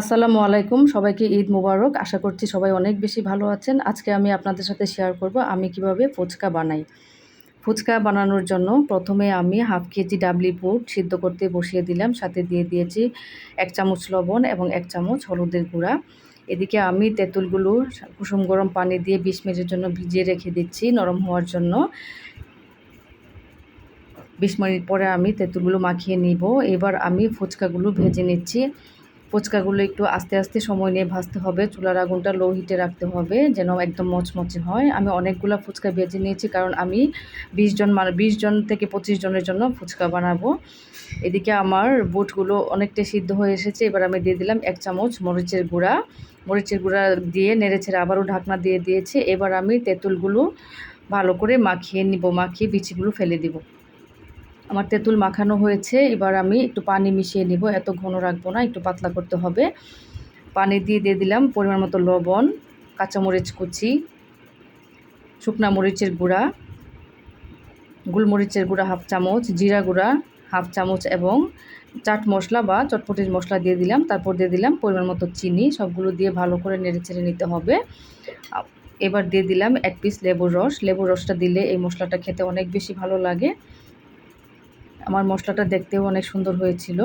আসসালামু আলাইকুম, সবাইকে ঈদ মুবারক। আশা করছি সবাই অনেক বেশি ভালো আছেন। আজকে আমি আপনাদের সাথে শেয়ার করব আমি কীভাবে ফুচকা বানাই। ফুচকা বানানোর জন্য প্রথমে আমি হাফ কেজি ডাবলি বুট সিদ্ধ করতে বসিয়ে দিলাম। সাথে দিয়ে দিয়েছি এক চামচ লবণ এবং এক চামচ হলুদের গুঁড়া। এদিকে আমি তেঁতুলগুলো কুসুম গরম পানি দিয়ে বিশ মিনিটের জন্য ভিজিয়ে রেখে দিচ্ছি নরম হওয়ার জন্য। বিশ মিনিট পরে আমি তেঁতুলগুলো মাখিয়ে নিব। এবার আমি ফুচকাগুলো ভেজে নিচ্ছি। ফুচকাগুলো একটু আস্তে আস্তে সময় নিয়ে ভাজতে হবে। চুলার আগুনটা লো হিটে রাখতে হবে যেন একদম মচমচে হয়। আমি অনেকগুলো ফুচকা ভেজে নিয়েছি কারণ আমি বিশ জন মানে বিশ জন থেকে পঁচিশ জনের জন্য ফুচকা বানাবো। এদিকে আমার বুটগুলো অনেকটা সিদ্ধ হয়ে এসেছে। এবার আমি দিয়ে দিলাম এক চামচ মরিচের গুঁড়া। মরিচের গুঁড়া দিয়ে নেড়েছেড়ে আবারও ঢাকনা দিয়ে দিয়েছে। এবার আমি তেঁতুলগুলো ভালো করে মাখিয়ে নিব, মাখিয়ে বিচিগুলো ফেলে দিব। আমার তেঁতুল মাখানো হয়েছে, এবার আমি একটু পানি মিশিয়ে নিব, এত ঘন রাখব না, একটু পাতলা করতে হবে। পানি দিয়ে দিয়ে দিলাম পরিমাণ মতো লবণ, কাঁচামরিচ কুচি, শুকনা মরিচের গুঁড়া, গুলমরিচের গুঁড়া হাফ চামচ, জিরা গুঁড়া হাফ চামচ এবং চাট মশলা বা চটপটির মশলা দিয়ে দিলাম, তারপর দিয়ে দিলাম পরিমাণ মতো চিনি, সবগুলো দিয়ে ভালো করে নেড়ে ছেড়ে নিতে হবে। এবার দিয়ে দিলাম এক পিস লেবুর রস, লেবুর রসটা দিলে এই মশলাটা খেতে অনেক বেশি ভালো লাগে। আমার মশলাটা দেখতেও অনেক সুন্দর হয়েছিল।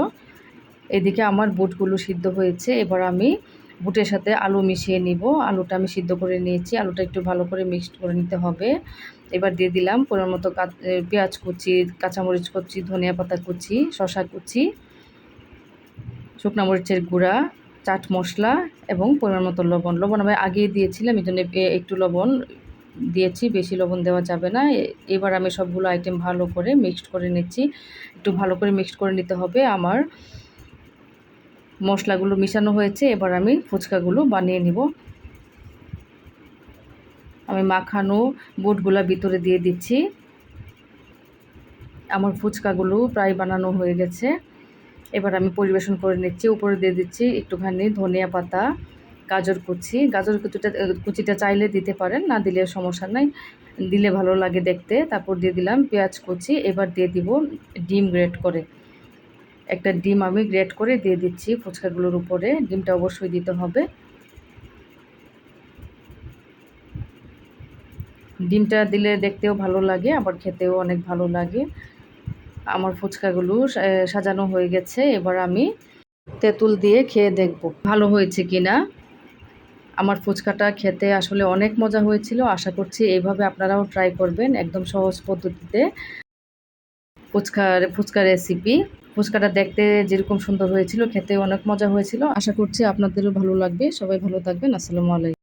এদিকে আমার বুটগুলো সিদ্ধ হয়েছে। এবার আমি বুটের সাথে আলু মিশিয়ে নিব। আলুটা আমি সিদ্ধ করে নিয়েছি। আলুটা একটু ভালো করে মিক্সড করে নিতে হবে। এবার দিয়ে দিলাম পরিমাণ মতো পেঁয়াজ কুচি, কাঁচামরিচ কুচি, ধনিয়া পাতা কুচি শশা কুচি, শুকনা মরিচের গুঁড়া, চাট মশলা এবং পরিমাণ মতো লবণ। লবণ আমি আগেই দিয়েছিলাম, এই জন্য একটু লবণ দিয়েছি, বেশি লবণ দেওয়া যাবে না। এবার আমি সবগুলো আইটেম ভালো করে মিক্সড করে নিচ্ছি। একটু ভালো করে মিক্সড করে নিতে হবে। আমার মশলাগুলো মিশানো হয়েছে, এবার আমি ফুচকাগুলো বানিয়ে নিব। আমি মাখানো বুটগুলা ভিতরে দিয়ে দিচ্ছি। আমার ফুচকাগুলো প্রায় বানানো হয়ে গেছে। এবার আমি পরিবেশন করে নিচ্ছি। উপরে দিয়ে দিচ্ছি একটুখানি ধনিয়া পাতা। গাজর কুচি। গাজর কুচিটা কুচিটা চাইলে দিতে পারেন, না দিলে সমস্যা নাই। দিলে ভালো লাগে দেখতে। তারপর দিয়ে দিলাম পেঁয়াজ কুচি। এবার দিয়ে দিব ডিম গ্রেট করে। একটা ডিম আমি গ্রেট করে দিয়ে দিচ্ছি ফুচকাগুলোর উপরে। ডিমটা অবশ্যই দিতে হবে। ডিমটা দিলে দেখতেও ভালো লাগে, আবার খেতেও অনেক ভালো লাগে। আমার ফুচকাগুলো সাজানো হয়ে গেছে। এবার আমি তেঁতুল দিয়ে খেয়ে দেখব, ভালো হয়েছে কিনা। আমার ফুচকাটা খেতে আসলে অনেক মজা হয়েছিল। আশা করছি এইভাবে আপনারাও ট্রাই করবেন একদম সহজ পদ্ধতিতে। ফুচকার, ফুচকা রেসিপি ফুচকাটা দেখতে যেরকম সুন্দর হয়েছিল, খেতে অনেক মজা হয়েছিল। আশা করছি আপনাদেরও ভালো লাগবে। সবাই ভালো থাকবেন। আসসালামু আলাইকুম।